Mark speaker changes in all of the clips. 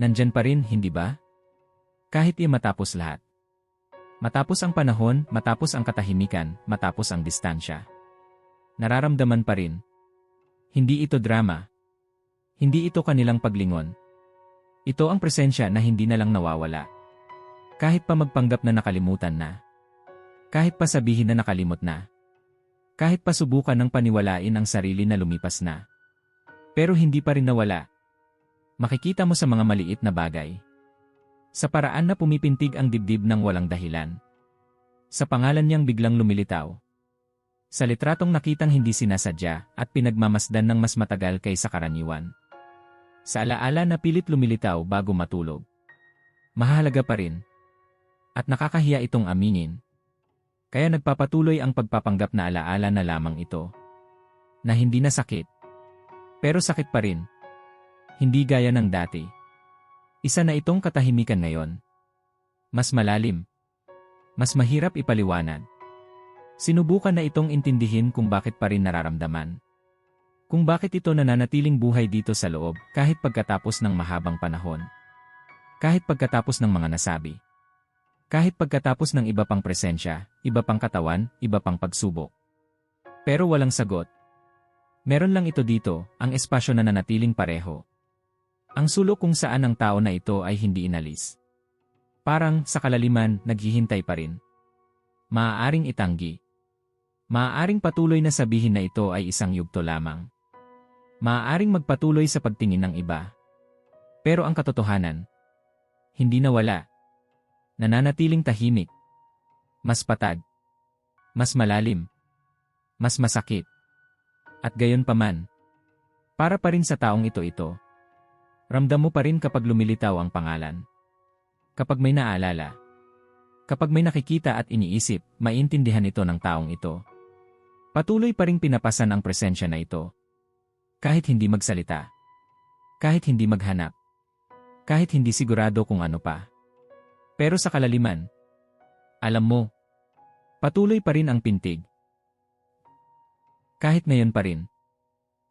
Speaker 1: Nandyan pa rin, hindi ba? Kahit i matapos lahat. Matapos ang panahon, matapos ang katahimikan, matapos ang distansya. Nararamdaman pa rin. Hindi ito drama. Hindi ito kanilang paglingon. Ito ang presensya na hindi na lang nawawala. Kahit pa magpanggap na nakalimutan na. Kahit pa sabihin na nakalimot na. Kahit pa subukan ng paniwalain ang sarili na lumipas na. Pero hindi pa rin nawala. Makikita mo sa mga maliit na bagay. Sa paraan na pumipintig ang dibdib ng walang dahilan. Sa pangalan niyang biglang lumilitaw. Sa litratong nakitang hindi sinasadya at pinagmamasdan ng mas matagal kaysa karaniwan. Sa alaala na pilit lumilitaw bago matulog. Mahalaga pa rin. At nakakahiya itong aminin. Kaya nagpapatuloy ang pagpapanggap na alaala na lamang ito. Na hindi na sakit. Pero sakit pa rin. Hindi gaya ng dati. Isa na itong katahimikan ngayon. Mas malalim. Mas mahirap ipaliwanag. Sinubukan na itong intindihin kung bakit pa rin nararamdaman. Kung bakit ito nananatiling buhay dito sa loob kahit pagkatapos ng mahabang panahon. Kahit pagkatapos ng mga nasabi. Kahit pagkatapos ng iba pang presensya, iba pang katawan, iba pang pagsubok. Pero walang sagot. Meron lang ito dito, ang espasyo na nanatiling pareho. Ang sulok kung saan ang tao na ito ay hindi inalis. Parang sa kalaliman, naghihintay pa rin. Maaaring itanggi. Maaaring patuloy na sabihin na ito ay isang yugto lamang. Maaaring magpatuloy sa pagtingin ng iba. Pero ang katotohanan, hindi nawala. Nananatiling tahimik. Mas patag. Mas malalim. Mas masakit. At gayon pa man. Para pa rin sa taong ito ito. Ramdam mo pa rin kapag lumilitaw ang pangalan. Kapag may naalala. Kapag may nakikita at iniisip, maintindihan ito ng taong ito. Patuloy pa ring pinapasan ang presensya na ito. Kahit hindi magsalita. Kahit hindi maghanap. Kahit hindi sigurado kung ano pa. Pero sa kalaliman, alam mo, patuloy pa rin ang pintig. Kahit ngayon pa rin.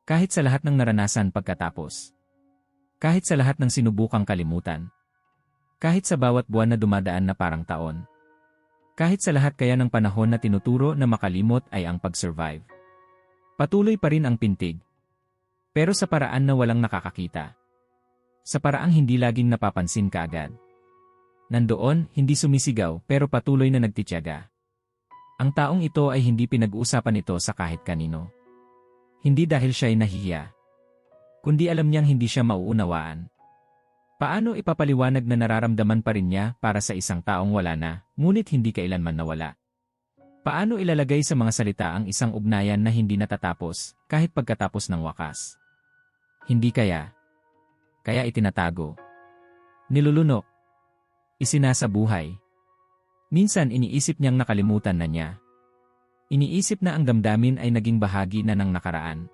Speaker 1: Kahit sa lahat ng naranasan pagkatapos. Kahit sa lahat ng sinubukang kalimutan. Kahit sa bawat buwan na dumadaan na parang taon. Kahit sa lahat kaya ng panahon na tinuturo na makalimot ay ang pag-survive. Patuloy pa rin ang pintig. Pero sa paraan na walang nakakakita. Sa paraang hindi laging napapansin kaagad. Nandoon, hindi sumisigaw pero patuloy na nagtityaga. Ang taong ito ay hindi pinag-uusapan ito sa kahit kanino. Hindi dahil siya ay nahihiya. Kundi alam niyang hindi siya mauunawaan. Paano ipapaliwanag na nararamdaman pa rin niya para sa isang taong wala na, ngunit hindi kailanman nawala? Paano ilalagay sa mga salita ang isang ugnayan na hindi natatapos, kahit pagkatapos ng wakas? Hindi kaya. Kaya itinatago. Nilulunok. Isinasabuhay. Minsan iniisip niyang nakalimutan na niya. Iniisip na ang damdamin ay naging bahagi na ng nakaraan.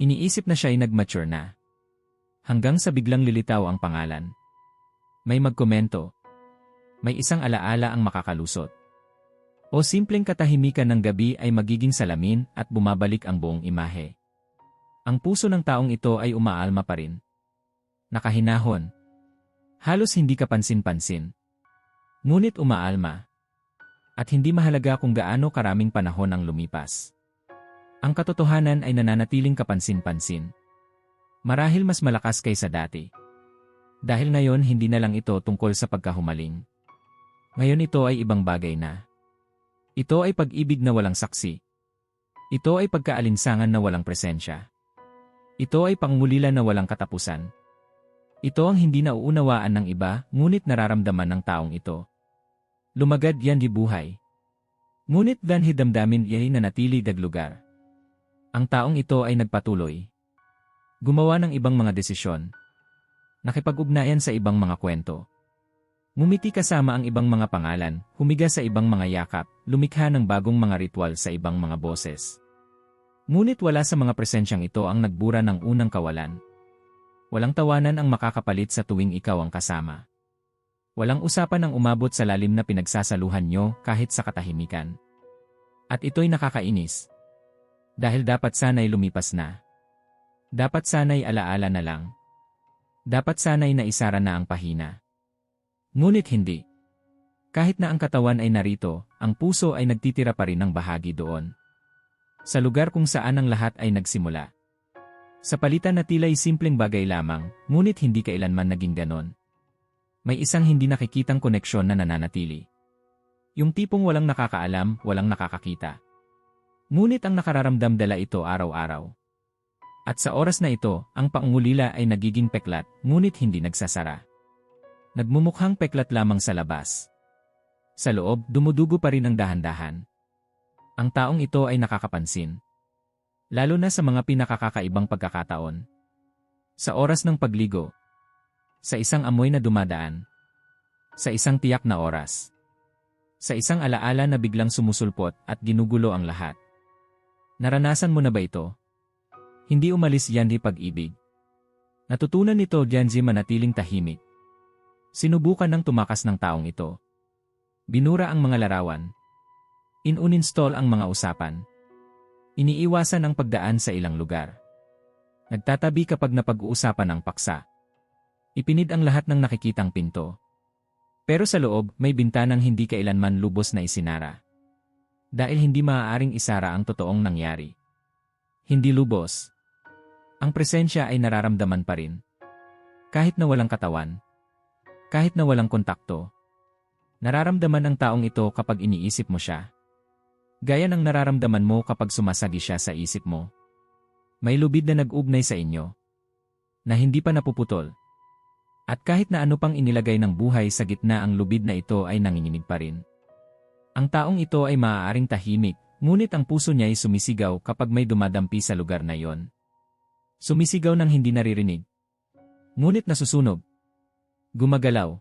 Speaker 1: Iniisip na siya ay nag-mature na. Hanggang sa biglang lilitaw ang pangalan. May magkomento. May isang alaala ang makakalusot. O simpleng katahimikan ng gabi ay magiging salamin at bumabalik ang buong imahe. Ang puso ng taong ito ay umaalma pa rin. Nakahinahon. Halos hindi kapansin-pansin. Ngunit umaalma. At hindi mahalaga kung gaano karaming panahon ang lumipas. Ang katotohanan ay nananatiling kapansin-pansin. Marahil mas malakas kaysa dati. Dahil ngayon hindi na lang ito tungkol sa pagkahumaling. Ngayon ito ay ibang bagay na. Ito ay pag-ibig na walang saksi. Ito ay pagkaalinsangan na walang presensya. Ito ay pangmulila na walang katapusan. Ito ang hindi nauunawaan ng iba, ngunit nararamdaman ng taong ito. Lumagad yan di buhay. Ngunit dan hidamdamin iyay na natili daglugar. Ang taong ito ay nagpatuloy, Gumawa ng ibang mga desisyon. Nakipag-ugnayan sa ibang mga kwento. Ngumiti kasama ang ibang mga pangalan, humiga sa ibang mga yakap, lumikha ng bagong mga ritual sa ibang mga boses. Ngunit wala sa mga presensyang ito ang nagbura ng unang kawalan. Walang tawanan ang makakapalit sa tuwing ikaw ang kasama. Walang usapan ang umabot sa lalim na pinagsasaluhan nyo kahit sa katahimikan. At ito'y nakakainis. Dahil dapat sana'y lumipas na. Dapat sana'y alaala na lang. Dapat sana'y naisara na ang pahina. Ngunit hindi. Kahit na ang katawan ay narito, ang puso ay nagtitira pa rin ng bahagi doon. Sa lugar kung saan ang lahat ay nagsimula. Sa palitan na tila'y simpleng bagay lamang, ngunit hindi kailanman naging ganon. May isang hindi nakikitang koneksyon na nananatili. Yung tipong walang nakakaalam, walang nakakakita. Ngunit ang nakararamdam dala ito araw-araw. At sa oras na ito, ang paungulila ay nagiging peklat, ngunit hindi nagsasara. Nagmumukhang peklat lamang sa labas. Sa loob, dumudugo pa rin ang dahan-dahan. Ang taong ito ay nakakapansin. Lalo na sa mga pinakakakaibang pagkakataon. Sa oras ng pagligo. Sa isang amoy na dumadaan. Sa isang tiyak na oras. Sa isang alaala na biglang sumusulpot at ginugulo ang lahat. Naranasan mo na ba ito? Hindi umalis yan di pag-ibig. Natutunan nito Janji manatiling tahimik. Sinubukan ng tumakas ng taong ito. Binura ang mga larawan. In-uninstall ang mga usapan. Iniiwasan ang pagdaan sa ilang lugar. Nagtatabi kapag napag-uusapan ang paksa. Ipinid ang lahat ng nakikitang pinto. Pero sa loob, may bintanang hindi kailanman lubos na isinara. Dahil hindi maaaring isara ang totoong nangyari. Hindi lubos. Ang presensya ay nararamdaman pa rin. Kahit na walang katawan. Kahit na walang kontakto. Nararamdaman ng taong ito kapag iniisip mo siya. Gaya ng nararamdaman mo kapag sumasagi siya sa isip mo. May lubid na nag-ugnay sa inyo. Na hindi pa napuputol. At kahit na ano pang inilagay ng buhay sa gitna ang lubid na ito ay nanginginig pa rin. Ang taong ito ay maaaring tahimik, ngunit ang puso niya ay sumisigaw kapag may dumadampi sa lugar na yon. Sumisigaw ng hindi naririnig. Ngunit nasusunog. Gumagalaw.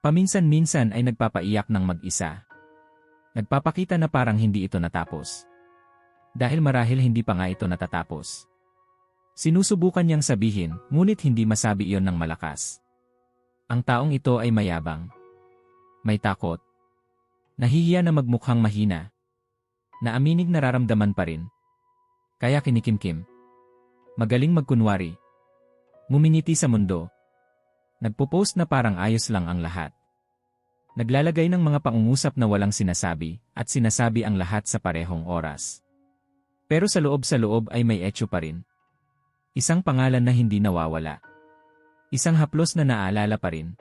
Speaker 1: Paminsan-minsan ay nagpapaiyak ng mag-isa. Nagpapakita na parang hindi ito natapos. Dahil marahil hindi pa nga ito natatapos. Sinusubukan niyang sabihin, ngunit hindi masabi iyon ng malakas. Ang taong ito ay mayabang. May takot. Nahihiya na magmukhang mahina. Naaminig nararamdaman pa rin. Kaya kinikimkim. Magaling magkunwari. Muminiti sa mundo. Nagpo-post na parang ayos lang ang lahat. Naglalagay ng mga pangungusap na walang sinasabi, at sinasabi ang lahat sa parehong oras. Pero sa loob sa loob ay may etyo pa rin. Isang pangalan na hindi nawawala. Isang haplos na naaalala pa rin.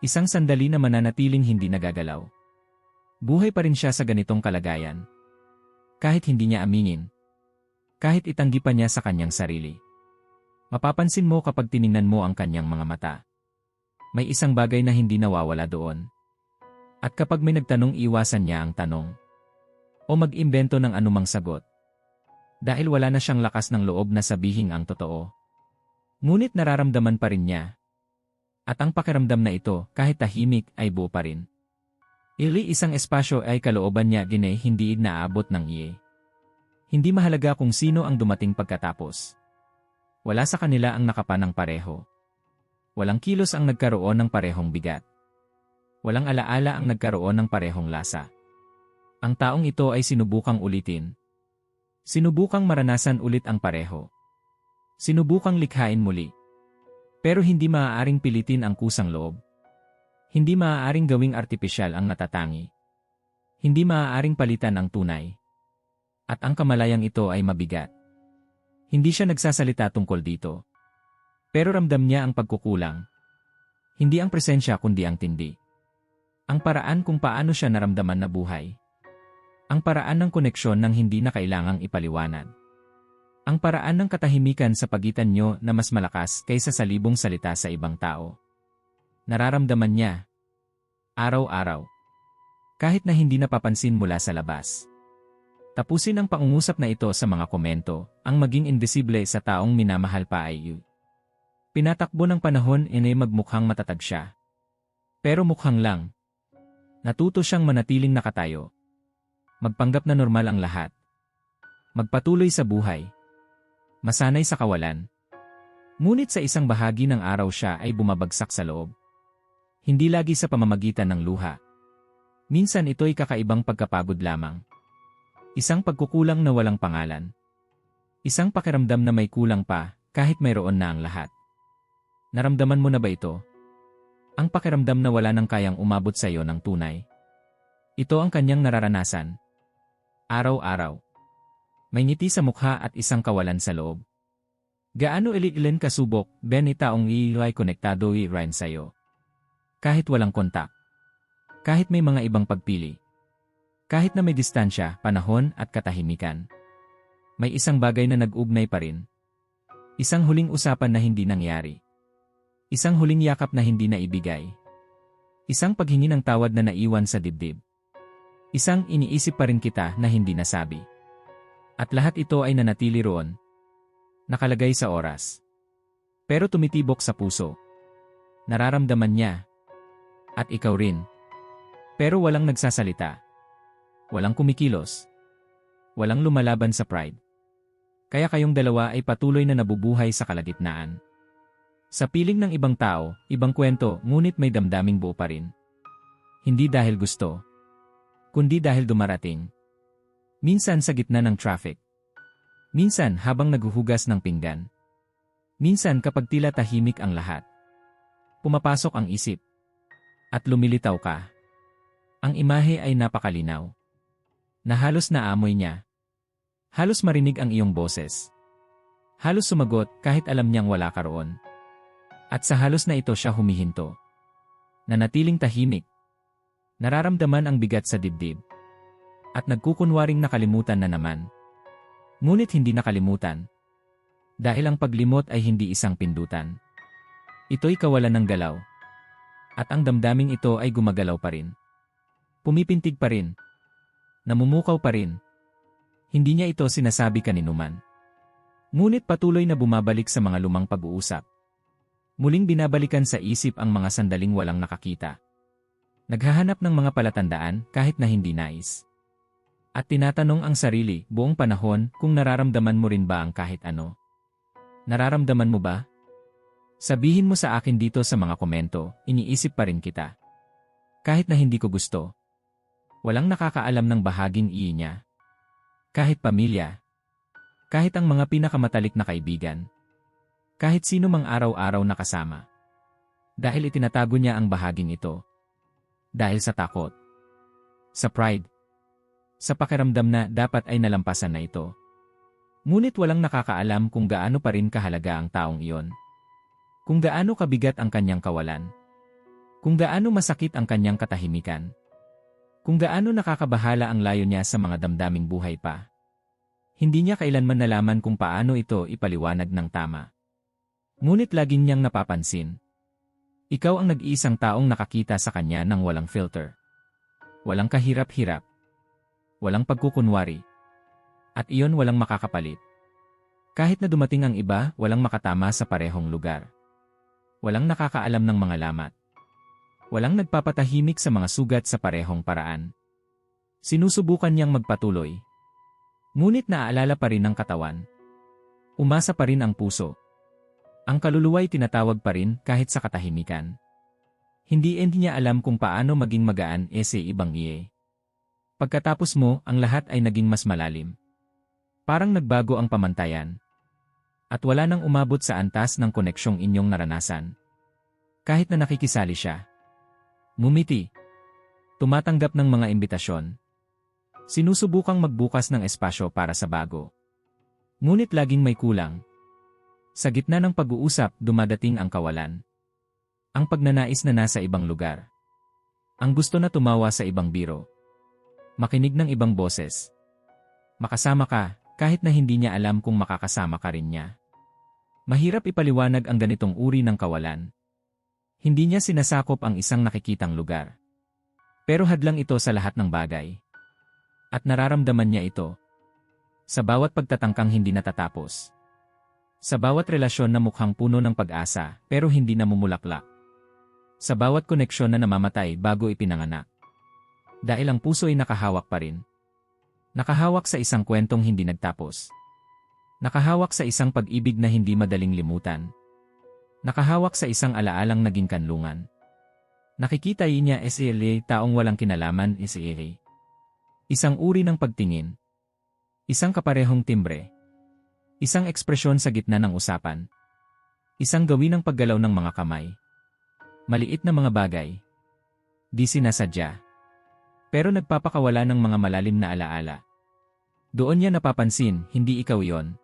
Speaker 1: Isang sandali na mananatiling hindi nagagalaw. Buhay pa rin siya sa ganitong kalagayan. Kahit hindi niya aminin. Kahit itanggi pa niya sa kanyang sarili. Mapapansin mo kapag tiningnan mo ang kanyang mga mata. May isang bagay na hindi nawawala doon. At kapag may nagtanong iwasan niya ang tanong. O mag-imbento ng anumang sagot. Dahil wala na siyang lakas ng loob na sabihin ang totoo. Ngunit nararamdaman pa rin niya. At ang pakiramdam na ito, kahit tahimik, ay buo pa rin. Ili isang espasyo ay kalooban niya din ay hindi naabot ng iye. Hindi mahalaga kung sino ang dumating pagkatapos. Wala sa kanila ang nakapanang pareho. Walang kilos ang nagkaroon ng parehong bigat. Walang alaala ang nagkaroon ng parehong lasa. Ang taong ito ay sinubukang ulitin. Sinubukang maranasan ulit ang pareho. Sinubukang likhain muli. Pero hindi maaaring pilitin ang kusang loob. Hindi maaaring gawing artipisyal ang natatangi. Hindi maaaring palitan ang tunay. At ang kamalayang ito ay mabigat. Hindi siya nagsasalita tungkol dito. Pero ramdam niya ang pagkukulang. Hindi ang presensya kundi ang tindi. Ang paraan kung paano siya naramdaman na buhay. Ang paraan ng koneksyon ng hindi na kailangang ipaliwanag. Ang paraan ng katahimikan sa pagitan nyo na mas malakas kaysa sa libong salita sa ibang tao. Nararamdaman niya. Araw-araw. Kahit na hindi napapansin mula sa labas. Tapusin ang pangungusap na ito sa mga komento, ang maging invisible sa taong minamahal pa ay you. Pinatakbo ng panahon inay magmukhang matatag siya. Pero mukhang lang, Natuto siyang manatiling nakatayo. Magpanggap na normal ang lahat. Magpatuloy sa buhay. Masanay sa kawalan. Ngunit sa isang bahagi ng araw siya ay bumabagsak sa loob. Hindi lagi sa pamamagitan ng luha. Minsan ito'y kakaibang pagkapagod lamang. Isang pagkukulang na walang pangalan. Isang pakiramdam na may kulang pa, kahit mayroon na ang lahat. Naramdaman mo na ba ito? Ang pakiramdam na wala nang kayang umabot sa iyo ng tunay. Ito ang kanyang nararanasan. Araw-araw. May ngiti sa mukha at isang kawalan sa loob. Gaano iliilan kasubok, ben itaong iilay konektado i Ryan sa'yo. Kahit walang kontak. Kahit may mga ibang pagpili. Kahit na may distansya, panahon at katahimikan. May isang bagay na nag-ugnay pa rin. Isang huling usapan na hindi nangyari. Isang huling yakap na hindi na ibigay. Isang paghingi ng tawad na naiwan sa dibdib. Isang iniisip pa rin kita na hindi nasabi. At lahat ito ay nanatili roon. Nakalagay sa oras. Pero tumitibok sa puso. Nararamdaman niya. At ikaw rin. Pero walang nagsasalita. Walang kumikilos. Walang lumalaban sa pride. Kaya kayong dalawa ay patuloy na nabubuhay sa kalagitnaan. Sa piling ng ibang tao, ibang kwento, ngunit may damdaming buo pa rin. Hindi dahil gusto, kundi dahil dumarating. Minsan sa gitna ng traffic. Minsan habang naghuhugas ng pinggan. Minsan kapag tila tahimik ang lahat. Pumapasok ang isip. At lumilitaw ka. Ang imahe ay napakalinaw. Na halos naamoy niya. Halos marinig ang iyong boses. Halos sumagot kahit alam niyang wala ka roon. At sa halos na ito siya humihinto. Nanatiling tahimik. Nararamdaman ang bigat sa dibdib. At nagkukunwaring nakalimutan na naman. Ngunit hindi nakalimutan. Dahil ang paglimot ay hindi isang pindutan. Ito'y kawalan ng galaw. At ang damdaming ito ay gumagalaw pa rin. Pumipintig pa rin. Namumukaw pa rin. Hindi niya ito sinasabi kaninuman. Ngunit patuloy na bumabalik sa mga lumang pag-uusap. Muling binabalikan sa isip ang mga sandaling walang nakakita. Naghahanap ng mga palatandaan kahit na hindi nais. At tinatanong ang sarili buong panahon kung nararamdaman mo rin ba ang kahit ano. Nararamdaman mo ba? Sabihin mo sa akin dito sa mga komento, iniisip pa rin kita. Kahit na hindi ko gusto. Walang nakakaalam ng bahaging iyi niya. Kahit pamilya. Kahit ang mga pinakamatalik na kaibigan kahit sino mang araw-araw nakasama. Dahil itinatago niya ang bahaging ito. Dahil sa takot. Sa pride. Sa pakiramdam na dapat ay nalampasan na ito. Ngunit walang nakakaalam kung gaano pa rin kahalaga ang taong iyon. Kung gaano kabigat ang kanyang kawalan. Kung gaano masakit ang kanyang katahimikan. Kung gaano nakakabahala ang layo niya sa mga damdaming buhay pa. Hindi niya kailanman nalaman kung paano ito ipaliwanag ng tama. Ngunit laging niyang napapansin. Ikaw ang nag-iisang taong nakakita sa kanya ng walang filter. Walang kahirap-hirap. Walang pagkukunwari. At iyon walang makakapalit. Kahit na dumating ang iba, walang makatama sa parehong lugar. Walang nakakaalam ng mga lamat. Walang nagpapatahimik sa mga sugat sa parehong paraan. Sinusubukan niyang magpatuloy. Ngunit naaalala pa rin ng katawan. Umasa pa rin ang puso. Ang kaluluwa'y tinatawag pa rin kahit sa katahimikan. Hindi hindi niya alam kung paano maging magaan ese ibang iye. Pagkatapos mo, ang lahat ay naging mas malalim. Parang nagbago ang pamantayan. At wala nang umabot sa antas ng koneksyong inyong naranasan. Kahit na nakikisali siya. Mumiti. Tumatanggap ng mga imbitasyon. Sinusubukang magbukas ng espasyo para sa bago. Ngunit laging may kulang. Sa gitna ng pag-uusap, dumadating ang kawalan. Ang pagnanais na nasa ibang lugar. Ang gusto na tumawa sa ibang biro. Makinig ng ibang boses. Makasama ka, kahit na hindi niya alam kung makakasama ka rin niya. Mahirap ipaliwanag ang ganitong uri ng kawalan. Hindi niya sinasakop ang isang nakikitang lugar. Pero hadlang ito sa lahat ng bagay. At nararamdaman niya ito. Sa bawat pagtatangkang hindi natatapos. Sa bawat relasyon na mukhang puno ng pag-asa, pero hindi namumulaklak. Sa bawat koneksyon na namamatay bago ipinanganak. Dahil ang puso ay nakahawak pa rin. Nakahawak sa isang kwentong hindi nagtapos. Nakahawak sa isang pag-ibig na hindi madaling limutan. Nakahawak sa isang alaalang naging kanlungan. Nakikita niya SLA taong walang kinalaman SLA. Isang uri ng pagtingin. Isang kaparehong timbre Isang ekspresyon sa gitna ng usapan. Isang gawin ng paggalaw ng mga kamay. Maliit na mga bagay. Di sinasadya. Pero nagpapakawala ng mga malalim na alaala. Doon niya napapansin, hindi ikaw yon.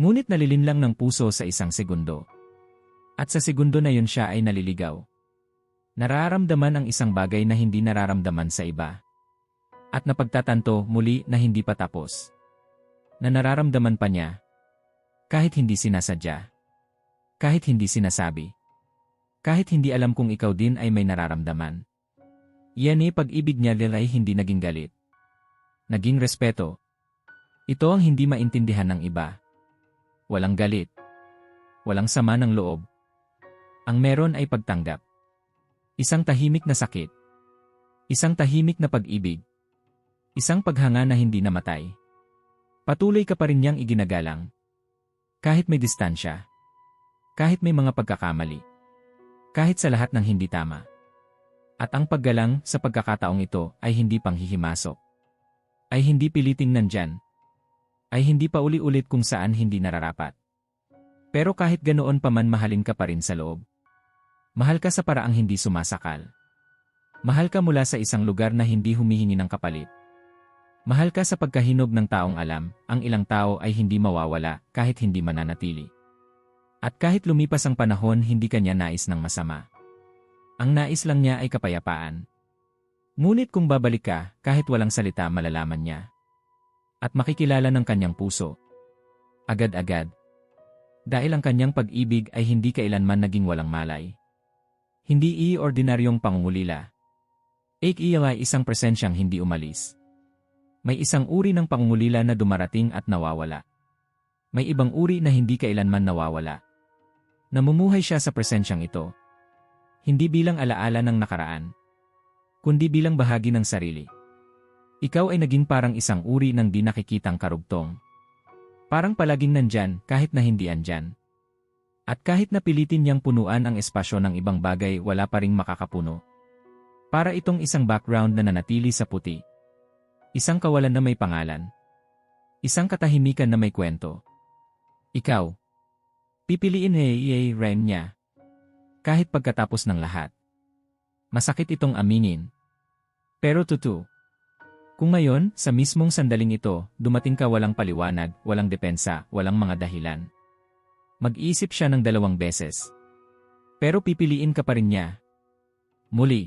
Speaker 1: Ngunit nalilinlang ng puso sa isang segundo. At sa segundo na yun siya ay naliligaw. Nararamdaman ang isang bagay na hindi nararamdaman sa iba. At napagtatanto muli na hindi pa tapos. Na nararamdaman pa niya. Kahit hindi sinasadya. Kahit hindi sinasabi. Kahit hindi alam kung ikaw din ay may nararamdaman. Yan eh pag-ibig niya ay hindi naging galit. Naging respeto. Ito ang hindi maintindihan ng iba. Walang galit. Walang sama ng loob. Ang meron ay pagtanggap. Isang tahimik na sakit. Isang tahimik na pag-ibig. Isang paghanga na hindi namatay. Patuloy ka pa rin niyang iginagalang. Kahit may distansya. Kahit may mga pagkakamali. Kahit sa lahat ng hindi tama. At ang paggalang sa pagkakataong ito ay hindi panghihimasok. Ay hindi piliting nandyan. Ay hindi pa uli-ulit kung saan hindi nararapat. Pero kahit ganoon pa man mahalin ka pa rin sa loob. Mahal ka sa paraang hindi sumasakal. Mahal ka mula sa isang lugar na hindi humihingi ng kapalit. Mahal ka sa pagkahinog ng taong alam, ang ilang tao ay hindi mawawala kahit hindi mananatili. At kahit lumipas ang panahon hindi kanya nais ng masama. Ang nais lang niya ay kapayapaan. Ngunit kung babalik ka, kahit walang salita malalaman niya. At makikilala ng kanyang puso. Agad-agad. Dahil ang kanyang pag-ibig ay hindi kailanman naging walang malay. Hindi i-ordinaryong pangungulila. Ay isang presensyang hindi umalis. May isang uri ng pangungulila na dumarating at nawawala. May ibang uri na hindi kailanman nawawala. Namumuhay siya sa presensyang ito. Hindi bilang alaala ng nakaraan, kundi bilang bahagi ng sarili. Ikaw ay naging parang isang uri ng di nakikitang karugtong. Parang palaging nandyan kahit na hindi andyan. At kahit napilitin niyang punuan ang espasyo ng ibang bagay wala pa ring makakapuno. Para itong isang background na nanatili sa puti. Isang kawalan na may pangalan. Isang katahimikan na may kwento. Ikaw. Pipiliin hey Ren niya. Kahit pagkatapos ng lahat. Masakit itong aminin. Pero tutu. Kung ngayon, sa mismong sandaling ito, dumating ka walang paliwanag, walang depensa, walang mga dahilan. Mag-isip siya ng dalawang beses. Pero pipiliin ka pa rin niya. Muli.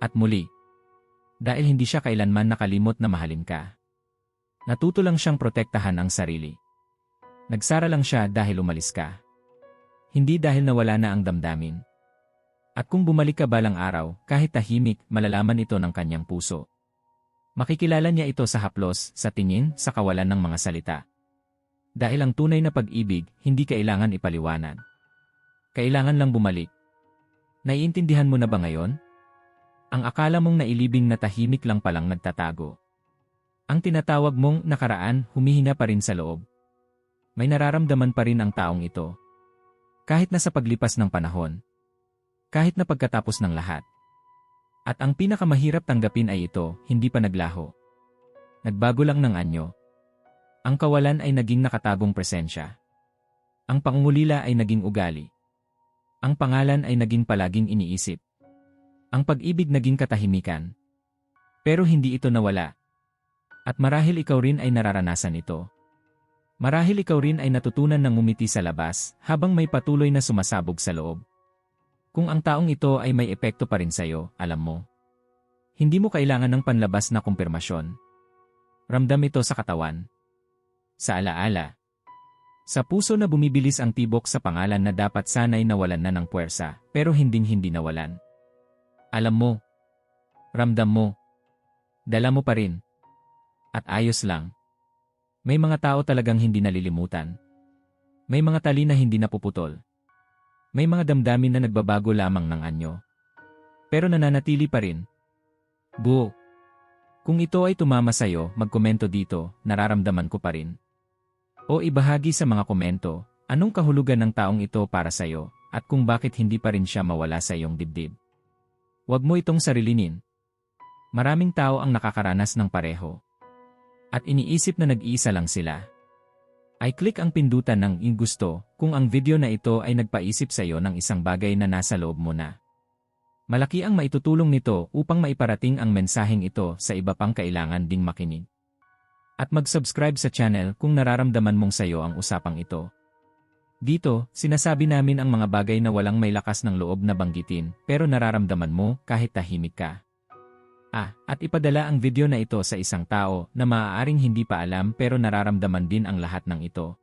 Speaker 1: At muli. Dahil hindi siya kailanman nakalimot na mahalin ka. Natuto lang siyang protektahan ang sarili. Nagsara lang siya dahil umalis ka. Hindi dahil nawala na ang damdamin. At kung bumalik ka balang araw, kahit tahimik, malalaman ito ng kanyang puso. Makikilala niya ito sa haplos, sa tingin, sa kawalan ng mga salita. Dahil ang tunay na pag-ibig, hindi kailangan ipaliwanag. Kailangan lang bumalik. Naiintindihan mo na ba ngayon? Ang akala mong nailibing na tahimik lang palang nagtatago. Ang tinatawag mong nakaraan humihina pa rin sa loob. May nararamdaman pa rin ang taong ito. Kahit na sa paglipas ng panahon. Kahit na pagkatapos ng lahat. At ang pinakamahirap tanggapin ay ito, hindi pa naglaho. Nagbago lang ng anyo. Ang kawalan ay naging nakatagong presensya. Ang pangungulila ay naging ugali. Ang pangalan ay naging palaging iniisip. Ang pag-ibig naging katahimikan. Pero hindi ito nawala. At marahil ikaw rin ay nararanasan ito. Marahil ikaw rin ay natutunan ng umiti sa labas habang may patuloy na sumasabog sa loob. Kung ang taong ito ay may epekto pa rin sa'yo, alam mo. Hindi mo kailangan ng panlabas na kumpirmasyon. Ramdam ito sa katawan sa alaala. Sa puso na bumibilis ang tibok sa pangalan na dapat sanay nawalan na ng puwersa, pero hinding-hindi nawalan. Alam mo, ramdam mo, dala mo pa rin. At ayos lang. May mga tao talagang hindi nalilimutan. May mga tali na hindi napuputol. May mga damdamin na nagbabago lamang ng anyo. Pero nananatili pa rin. Bu. Kung ito ay tumama sa'yo, magkomento dito, nararamdaman ko pa rin. O ibahagi sa mga komento, anong kahulugan ng taong ito para sa iyo, at kung bakit hindi pa rin siya mawala sa iyong dibdib. Huwag mo itong sarilinin. Maraming tao ang nakakaranas ng pareho. At iniisip na nag-iisa lang sila. Ay click ang pindutan ng gusto kung ang video na ito ay nagpaisip sa iyo ng isang bagay na nasa loob mo na. Malaki ang maitutulong nito upang maiparating ang mensaheng ito sa iba pang kailangan ding makinig. At mag-subscribe sa channel kung nararamdaman mong sayo ang usapang ito. Dito, sinasabi namin ang mga bagay na walang may lakas ng loob na banggitin pero nararamdaman mo kahit tahimik ka. Ah, at ipadala ang video na ito sa isang tao na maaaring hindi pa alam pero nararamdaman din ang lahat ng ito.